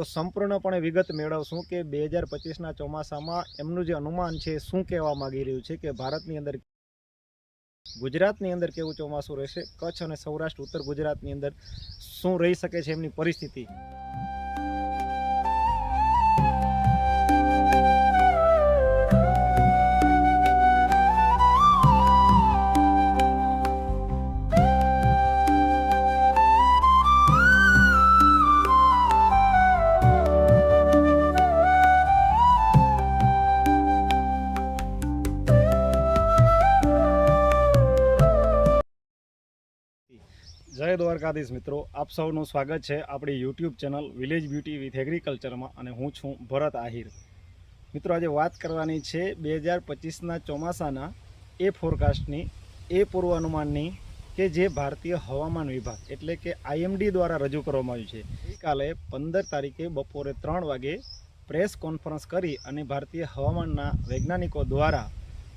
તો સંપૂર્ણપણે વિગત મેળવશું કે બે હજાર પચીસના ચોમાસામાં એમનું જે અનુમાન છે, શું કહેવા માંગી રહ્યું છે કે ભારતની અંદર ગુજરાતની અંદર કેવું ચોમાસું રહેશે? કચ્છ અને સૌરાષ્ટ્ર, ઉત્તર ગુજરાતની અંદર શું રહી શકે છે એમની પરિસ્થિતિ? જય દ્વારકાધીશ મિત્રો, આપ સૌનું સ્વાગત છે આપણી YouTube channel village beauty with એગ્રીકલ્ચરમાં અને હું છું ભરત આહિર. મિત્રો, આજે વાત કરવાની છે બે હજાર પચીસના ચોમાસાના એ ફોરકાસ્ટની એ પૂર્વાનુમાનની કે જે ભારતીય હવામાન વિભાગ એટલે કે આઈએમડી દ્વારા રજૂ કરવામાં આવ્યું છે. ગઈકાલે પંદર તારીખે બપોરે ત્રણ વાગે પ્રેસ કોન્ફરન્સ કરી અને ભારતીય હવામાનના વૈજ્ઞાનિકો દ્વારા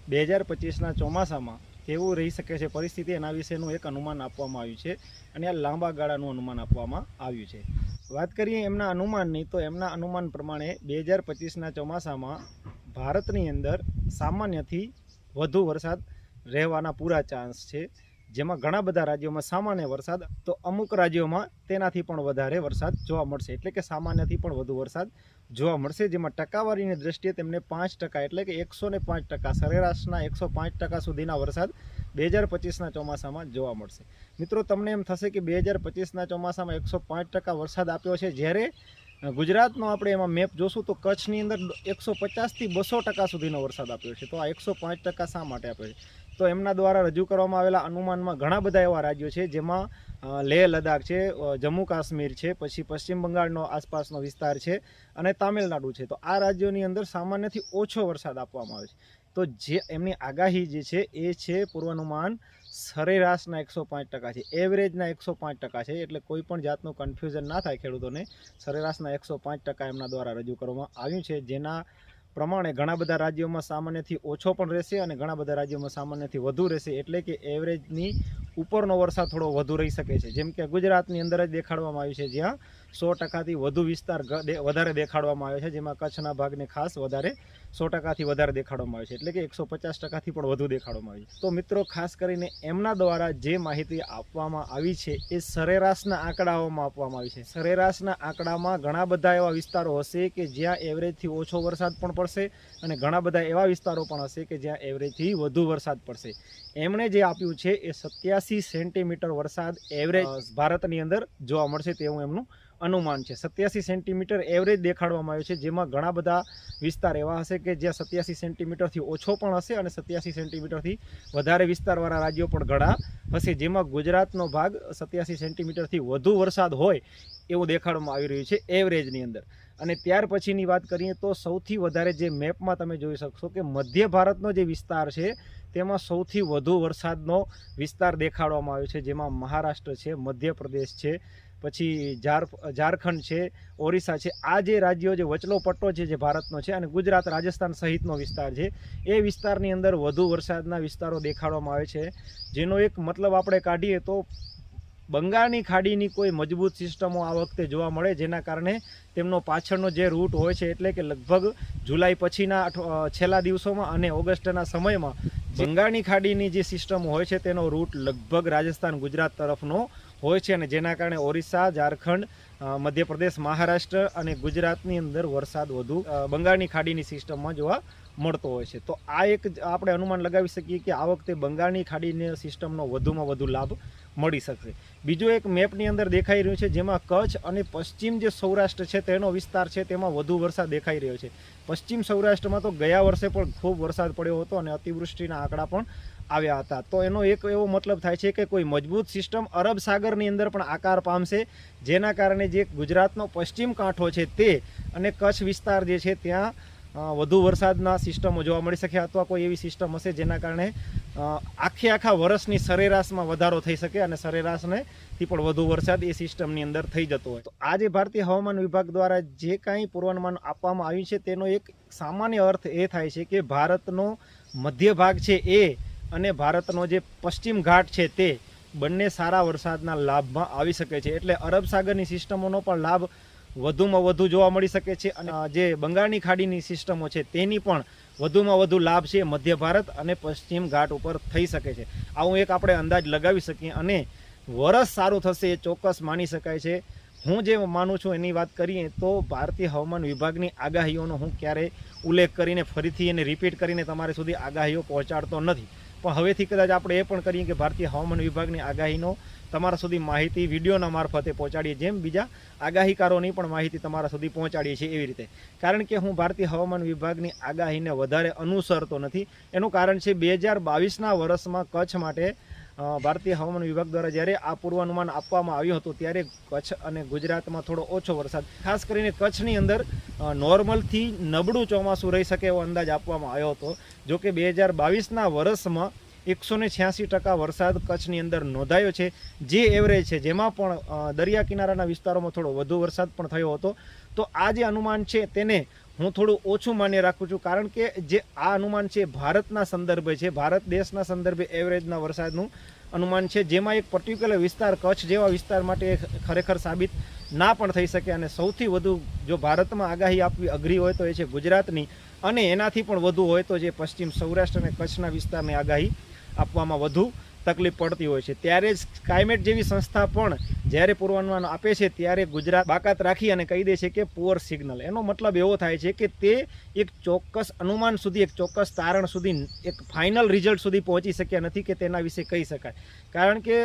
બે હજાર પચીસના ચોમાસામાં કેવું રહી શકે છે. પરિસ્થિતિ એના વિશેનું એક અનુમાન આપવામાં આવ્યું છે અને આ લાંબા ગાળાનું અનુમાન આપવામાં આવ્યું છે. વાત કરીએ એમના અનુમાનની, તો એમના અનુમાન પ્રમાણે બે હજાર પચીસના ચોમાસામાં ભારતની અંદર સામાન્યથી વધુ વરસાદ રહેવાના પૂરા ચાન્સ છે. જેમાં ઘણા બધા રાજ્યોમાં સામાન્ય વરસાદ, તો અમુક રાજ્યોમાં તેનાથી પણ વધારે વરસાદ જોવા મળશે. એટલે કે સામાન્યથી પણ વધુ વરસાદ જોવા મળશે, જેમાં ટકાવારીની દ્રષ્ટિએ તેમને પાંચ ટકા એટલે કે એકસો ને પાંચ ટકા સરેરાશના એકસો પાંચ ટકા સુધીના વરસાદ બે હજાર પચીસના ચોમાસામાં જોવા મળશે. મિત્રો, તમને એમ થશે કે બે હજાર પચીસના ચોમાસામાં એકસો પાંચ ટકા વરસાદ આપ્યો છે, જ્યારે ગુજરાતનો આપણે એમાં મેપ જોશું તો કચ્છની અંદર એકસો પચાસથી બસો ટકા સુધીનો વરસાદ આપ્યો છે. તો આ એકસો પાંચ ટકા શા માટે આપ્યો છે? તો એમના દ્વારા રજૂ કરવામાં આવેલા અનુમાનમાં ઘણા બધા એવા રાજ્યો છે જેમાં લેહ લદ્દાખ છે જમ્મુ કાશ્મીર છે, પછી પશ્ચિમ બંગાળનો આસપાસનો વિસ્તાર છે અને તામિલનાડુ છે. તો આ રાજ્યોની અંદર સામાન્યથી ઓછો વરસાદ આપવામાં આવે છે. તો જે એમની આગાહી જે છે એ છે પૂર્વાનુમાન સરેરાશના એકસો પાંચ ટકા છે. એવરેજના એકસો પાંચ ટકા છે એટલે કોઈ પણ જાતનું કન્ફ્યુઝન ના થાય ખેડૂતોને. સરેરાશના એકસો પાંચ ટકા એમના દ્વારા રજૂ કરવામાં આવ્યું છે જેના પ્રમાણે ઘણા બધા રાજ્યોમાં સામાન્યથી ઓછો પણ રહેશે અને ઘણા બધા રાજ્યોમાં સામાન્યથી વધુ રહેશે. એટલે કે એવરેજની ઉપરનો વરસાદ થોડો વધુ રહી શકે છે. જેમ કે ગુજરાતની અંદર જ દેખાડવામાં આવ્યું છે, જ્યાં સો ટકાથી વધુ વિસ્તાર વધારે દેખાડવામાં આવ્યો છે, જેમાં કચ્છના ભાગને ખાસ વધારે સો ટકાથી વધારે દેખાડવામાં આવ્યો છે. એટલે કે એકસો પચાસ ટકાથી પણ વધુ દેખાડવામાં આવ્યું છે. તો મિત્રો, ખાસ કરીને એમના દ્વારા જે માહિતી આપવામાં આવી છે, એ સરેરાશના આંકડાઓમાં આપવામાં આવી છે. સરેરાશના આંકડામાં ઘણા બધા એવા વિસ્તારો હશે કે જ્યાં એવરેજથી ઓછો વરસાદ પણ પડશે અને ઘણા બધા એવા વિસ્તારો પણ હશે કે જ્યાં એવરેજથી વધુ વરસાદ પડશે. એમણે જે આપ્યું છે, એ સત્યાસી સેન્ટીમીટર વરસાદ એવરેજ ભારતની અંદર જોવા મળશે તેવું એમનું અનુમાન છે. સત્યાસી સેન્ટીમીટર એવરેજ દેખાડવામાં આવ્યું છે જેમાં ઘણા બધા વિસ્તાર એવા હશે કે જ્યાં સત્યાસી સેન્ટીમીટરથી ઓછો પણ હશે અને સત્યાસી સેન્ટીમીટરથી વધારે વિસ્તારવાળા રાજ્યો પણ ઘણા હશે. જેમાં ગુજરાતનો ભાગ સત્યાસી સેન્ટીમીટરથી વધુ વરસાદ હોય એવું દેખાડવામાં આવી રહ્યું છે એવરેજની અંદર. અને ત્યાર પછીની વાત કરીએ તો સૌથી વધારે જે મેપમાં તમે જોઈ શકશો કે મધ્ય ભારતનો જે વિસ્તાર છે, તેમાં સૌથી વધુ વરસાદનો વિસ્તાર દેખાડવામાં આવ્યો છે, જેમાં મહારાષ્ટ્ર છે, મધ્યપ્રદેશ છે, પછી ઝાર ઝારખંડ છે, ઓરિસ્સા છે. આ જે રાજ્યો જે વચલો પટ્ટો છે, જે ભારતનો છે અને ગુજરાત, રાજસ્થાન સહિતનો વિસ્તાર છે, એ વિસ્તારની અંદર વધુ વરસાદના વિસ્તારો દેખાડવામાં આવે છે. જેનો એક મતલબ આપણે કાઢીએ તો બંગાળની ખાડીની કોઈ મજબૂત સિસ્ટમો આ વખતે જોવા મળે, જેના કારણે તેમનો પાછળનો જે રૂટ હોય છે, એટલે કે લગભગ જુલાઈ પછીના છેલ્લા દિવસોમાં અને ઓગસ્ટના સમયમાં બંગાળની ખાડીની જે સિસ્ટમ હોય છે, તેનો રૂટ લગભગ રાજસ્થાન, ગુજરાત તરફનો હોય છે અને જેના કારણે ઓરિસ્સા, ઝારખંડ મધ્યપ્રદેશ, મહારાષ્ટ્ર અને ગુજરાતની અંદર વરસાદ વધુ બંગાળની ખાડીની સિસ્ટમમાં જોવા મળતો હોય છે. તો આ એક આપણે અનુમાન લગાવી શકીએ કે આ વખતે બંગાળની ખાડીની સિસ્ટમનો વધુમાં વધુ લાભ મળી શકશે. બીજો એક મેપની અંદર દેખાઈ રહ્યું છે, જેમાં કચ્છ અને પશ્ચિમ જે સૌરાષ્ટ્ર છે, તેનો વિસ્તાર છે, તેમાં વધુ વરસાદ દેખાઈ રહ્યો છે. પશ્ચિમ સૌરાષ્ટ્રમાં તો ગયા વર્ષે પણ ખૂબ વરસાદ પડ્યો હતો અને અતિવૃષ્ટિના આંકડા પણ આવ્યા હતા. તો એનો એક એવો મતલબ થાય છે કે કોઈ મજબૂત સિસ્ટમ અરબ સાગરની અંદર પણ આકાર પામશે, જેના કારણે જે ગુજરાતનો પશ્ચિમ કાંઠો છે તે અને કચ્છ વિસ્તાર જે છે ત્યાં વધુ વરસાદના સિસ્ટમો જોવા મળી શકે અથવા કોઈ એવી સિસ્ટમ હશે જેના કારણે આખે આખા વર્ષની સરેરાશમાં વધારો થઈ શકે અને સરેરાશને થી પણ વધુ વરસાદ એ સિસ્ટમની અંદર થઈ જતો હોય. તો આજે ભારતીય હવામાન વિભાગ દ્વારા જે કાંઈ પૂર્વાનુમાન આપવામાં આવ્યું છે તેનો એક સામાન્ય અર્થ એ થાય છે કે ભારતનો મધ્ય ભાગ છે એ અને ભારતનો જે પશ્ચિમ ઘાટ છે તે બંને સારા વરસાદના લાભમાં આવી શકે છે. એટલે અરબ સાગરની સિસ્ટમોનો પણ લાભ વધુમાં વધુ જોવા મળી શકે છે અને જે બંગાળની ખાડીની સિસ્ટમો છે તેની પણ વધુમાં વધુ લાભ છે મધ્ય ભારત અને પશ્ચિમ ઘાટ ઉપર થઈ શકે છે. આવું એક આપણે અંદાજ લગાવી શકીએ અને વરસ સારું થશે એ ચોક્કસ માની શકાય છે. હું જે માનું છું એની વાત કરીએ તો ભારતીય હવામાન વિભાગની આગાહીઓનો હું ક્યારેય ઉલ્લેખ કરીને ફરીથી એને રિપીટ કરીને તમારે સુધી આગાહીઓ પહોંચાડતો નથી. પણ હવેથી કદાચ આપણે એ પણ કરીએ કે ભારતીય હવામાન વિભાગની આગાહીનો તમારા સુધી માહિતી વિડીયોના મારફતે પહોંચાડીએ, જેમ બીજા આગાહીકારોની પણ માહિતી તમારા સુધી પહોંચાડીએ છીએ એવી રીતે. કારણ કે હું ભારતીય હવામાન વિભાગની આગાહીને વધારે અનુસરતો નથી. એનું કારણ છે, બે હજાર બાવીસના વર્ષમાં કચ્છ માટે ભારતીય હવામાન વિભાગ દ્વારા જ્યારે આ પૂર્વાનુમાન આપવામાં આવ્યું હતું, ત્યારે કચ્છ અને ગુજરાતમાં થોડો ઓછો વરસાદ. ખાસ કરીને કચ્છની અંદર નોર્મલથી નબળું ચોમાસું રહી શકે એવો અંદાજ આપવામાં આવ્યો હતો. જો કે બે હજાર બાવીસના વર્ષમાં એકસો ને છ્યાસી ટકા વરસાદ કચ્છની અંદર નોંધાયો છે. જે એવરેજ છે, જેમાં પણ દરિયા કિનારાના વિસ્તારોમાં થોડો વધુ વરસાદ પણ થયો હતો. તો આ જે અનુમાન છે, તેને હું થોડું ઓછું માન્ય રાખું છું, કારણ કે જે આ અનુમાન છે ભારતના સંદર્ભે છે. ભારત દેશના સંદર્ભે એવરેજના વરસાદનું અનુમાન છે, જેમાં એક પર્ટિક્યુલર વિસ્તાર, કચ્છ જેવા વિસ્તાર માટે ખરેખર સાબિત ના પણ થઈ શકે. અને સૌથી વધુ જો ભારતમાં આગાહી આપવી અઘરી હોય તો એ છે ગુજરાતની. અને એનાથી પણ વધુ હોય તો જે પશ્ચિમ સૌરાષ્ટ્ર અને કચ્છના વિસ્તારને આગાહી આપવામાં વધુ તકલીફ પડતી હોય છે. ત્યારે જ ક્લાઇમેટ જેવી સંસ્થા પણ જ્યારે પૂર્વાનુમાન આપે છે ત્યારે ગુજરાત બાકાત રાખી અને કહી દે છે કે પુઅર સિગ્નલ એનો મતલબ એવો થાય છે કે તે એક ચોક્કસ અનુમાન સુધી, એક ચોક્કસ તારણ સુધી, એક ફાઇનલ રિઝલ્ટ સુધી પહોંચી શક્યા નથી કે તેના વિશે કહી શકાય. કારણ કે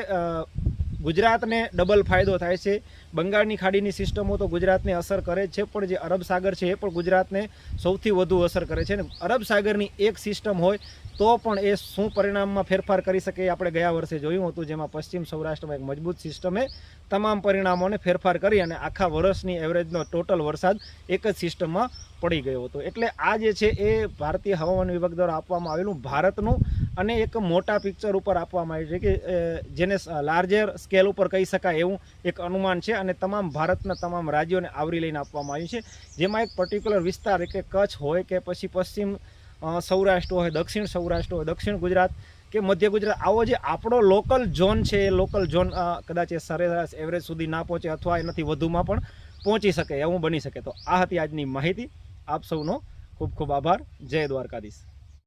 ગુજરાતને ડબલ ફાયદો થાય છે. બંગાળની ખાડીની સિસ્ટમો તો ગુજરાતને અસર કરે છે, પણ જે અરબ સાગર છે એ પણ ગુજરાતને સૌથી વધુ અસર કરે છે. અને અરબ સાગરની એક સિસ્ટમ હોય તો પણ એ શું પરિણામમાં ફેરફાર કરી શકે એ આપણે ગયા વર્ષે જોયું હતું, જેમાં પશ્ચિમ સૌરાષ્ટ્રમાં એક મજબૂત સિસ્ટમે તમામ પરિણામોને ફેરફાર કરી અને આખા વર્ષની એવરેજનો ટોટલ વરસાદ એક જ સિસ્ટમમાં પડી ગયો હતો. એટલે આ જે છે એ ભારતીય હવામાન વિભાગ દ્વારા આપવામાં આવેલું ભારતનું અને એક મોટા પિક્ચર ઉપર આપવામાં આવ્યું છે કે જેને લાર્જર સ્કેલ ઉપર કહી શકાય એવું એક અનુમાન છે અને તમામ ભારતના તમામ રાજ્યોને આવરી લઈને આપવામાં આવ્યું છે. જેમાં એક પર્ટિક્યુલર વિસ્તાર કે કચ્છ હોય કે પછી પશ્ચિમ સૌરાષ્ટ્ર હોય, દક્ષિણ સૌરાષ્ટ્ર હોય, દક્ષિણ ગુજરાત કે મધ્ય ગુજરાત, આવો જે આપણો લોકલ ઝોન છે એ લોકલ ઝોન કદાચ એ સરેરાશ એવરેજ સુધી ના પહોંચે અથવા એનાથી વધુમાં પણ પહોંચી શકે, એવું બની શકે. તો આ હતી આજની માહિતી. આપ સૌનો ખૂબ ખૂબ આભાર. જય દ્વારકાધીશ.